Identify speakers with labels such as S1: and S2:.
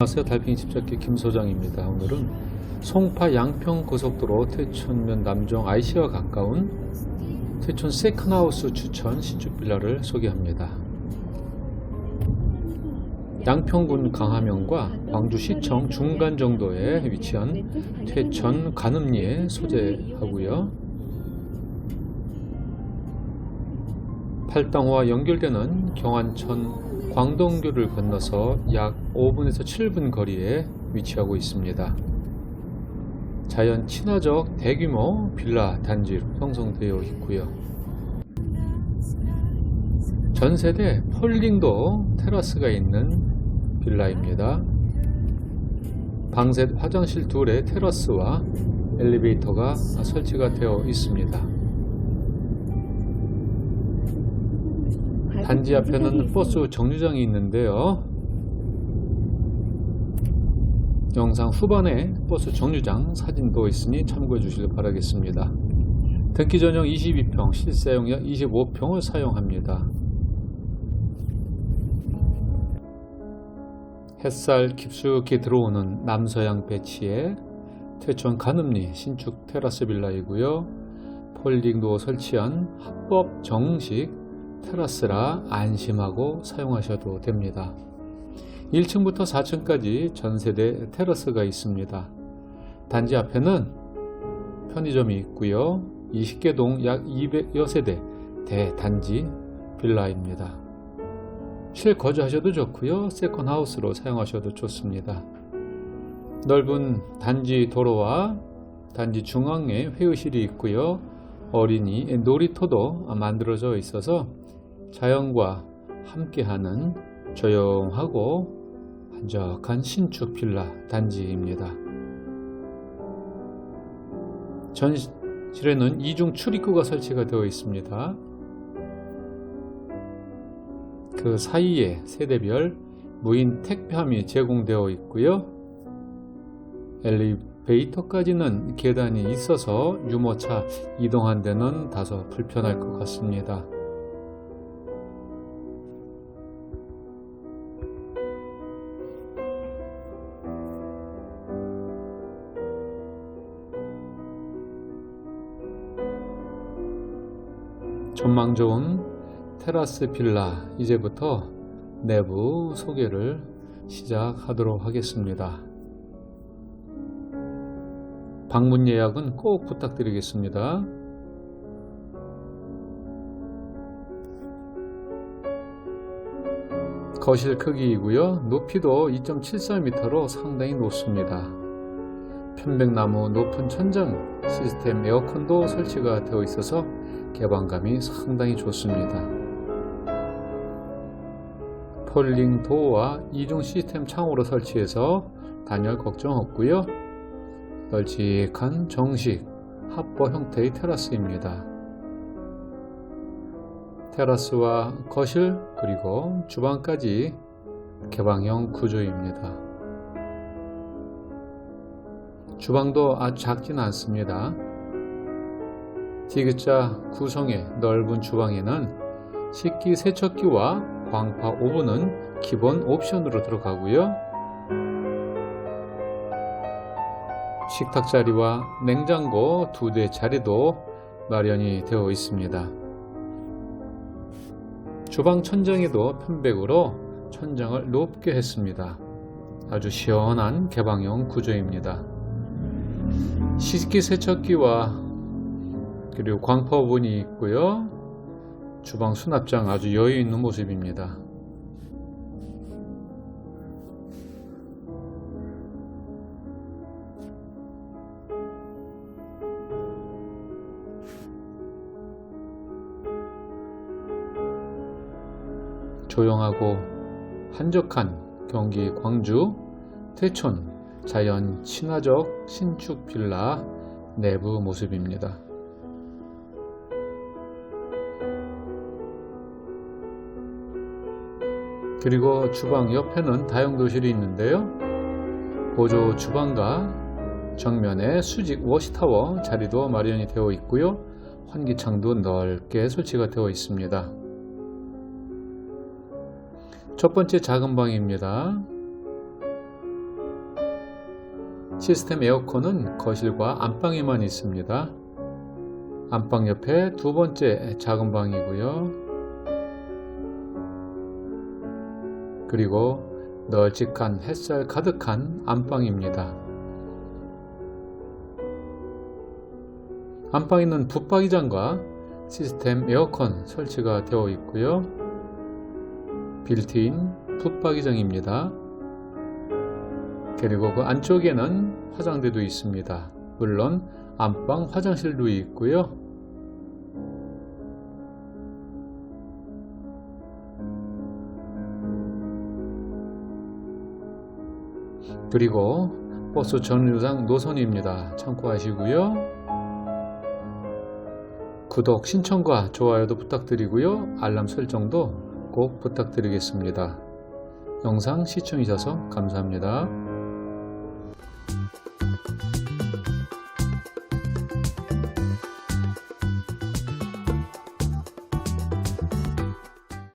S1: 안녕하세요. 달팽이 집잡기 김 소장입니다. 오늘은 송파 양평 고속도로 태촌면 남정 IC와 가까운 태촌 세컨하우스 추천 신축 빌라를 소개합니다. 양평군 강화면과 광주시청 중간 정도에 위치한 태천 관음리에 소재하고요. 팔당호와 연결되는 경안천 광동교를 건너서 약 5분에서 7분 거리에 위치하고 있습니다. 자연 친화적 대규모 빌라 단지로 형성되어 있고요. 전세대 폴링도 테라스가 있는 빌라입니다. 방셋 화장실 둘에 테라스와 엘리베이터가 설치가 되어 있습니다. 단지 앞에는 버스 정류장이 있는데요. 영상 후반에 버스 정류장 사진도 있으니 참고해 주시길 바라겠습니다. 등기 전용 22평, 실사용량 25평을 사용합니다. 햇살 깊숙이 들어오는 남서양 배치에 태촌 가늠리 신축 테라스 빌라이고요. 폴딩도 설치한 합법 정식 테라스라 안심하고 사용하셔도 됩니다. 1층부터 4층까지 전세대 테라스가 있습니다. 단지 앞에는 편의점이 있고요. 20개 동 약 200여 세대 대단지 빌라입니다. 실거주하셔도 좋고요. 세컨하우스로 사용하셔도 좋습니다. 넓은 단지 도로와 단지 중앙에 회의실이 있고요. 어린이 놀이터도 만들어져 있어서 자연과 함께하는 조용하고 한적한 신축 빌라 단지입니다. 전실에는 이중 출입구가 설치가 되어 있습니다. 그 사이에 세대별 무인 택배함이 제공되어 있고요. 엘리베이터까지는 계단이 있어서 유모차 이동한 데는 다소 불편할 것 같습니다. 전망 좋은 테라스 빌라 이제부터 내부 소개를 시작하도록 하겠습니다. 방문 예약은 꼭 부탁드리겠습니다. 거실 크기이고요. 높이도 2.74m로 상당히 높습니다. 편백나무 높은 천장 시스템 에어컨도 설치가 되어 있어서 개방감이 상당히 좋습니다. 폴링 도어와 이중 시스템 창호로 설치해서 단열 걱정 없고요. 널찍한 정식 합법 형태의 테라스입니다. 테라스와 거실 그리고 주방까지 개방형 구조입니다. 주방도 아주 작지는 않습니다. 디귿자 구성의 넓은 주방에는 식기 세척기와 광파 오븐은 기본 옵션으로 들어가고요. 식탁 자리와 냉장고 두 대 자리도 마련이 되어 있습니다. 주방 천장에도 편백으로 천장을 높게 했습니다. 아주 시원한 개방형 구조입니다. 식기 세척기와 그리고 오븐이 있고요. 주방 수납장 아주 여유 있는 모습입니다. 조용하고 한적한 경기 광주 태촌 자연 친화적 신축 빌라 내부 모습입니다. 그리고 주방 옆에는 다용도실이 있는데요. 보조 주방과 정면에 수직 워시타워 자리도 마련이 되어 있고요. 환기창도 넓게 설치가 되어 있습니다. 첫 번째 작은 방입니다. 시스템 에어컨은 거실과 안방에만 있습니다. 안방 옆에 두 번째 작은 방이고요. 그리고 널찍한 햇살 가득한 안방입니다. 안방에는 붙박이장과 시스템 에어컨 설치가 되어 있고요. 빌트인 붙박이장입니다. 그리고 그 안쪽에는 화장대도 있습니다. 물론 안방 화장실도 있고요. 그리고 버스 정류장 노선입니다. 참고하시고요. 구독, 신청과 좋아요도 부탁드리고요. 알람 설정도 꼭 부탁드리겠습니다. 영상 시청해주셔서 감사합니다.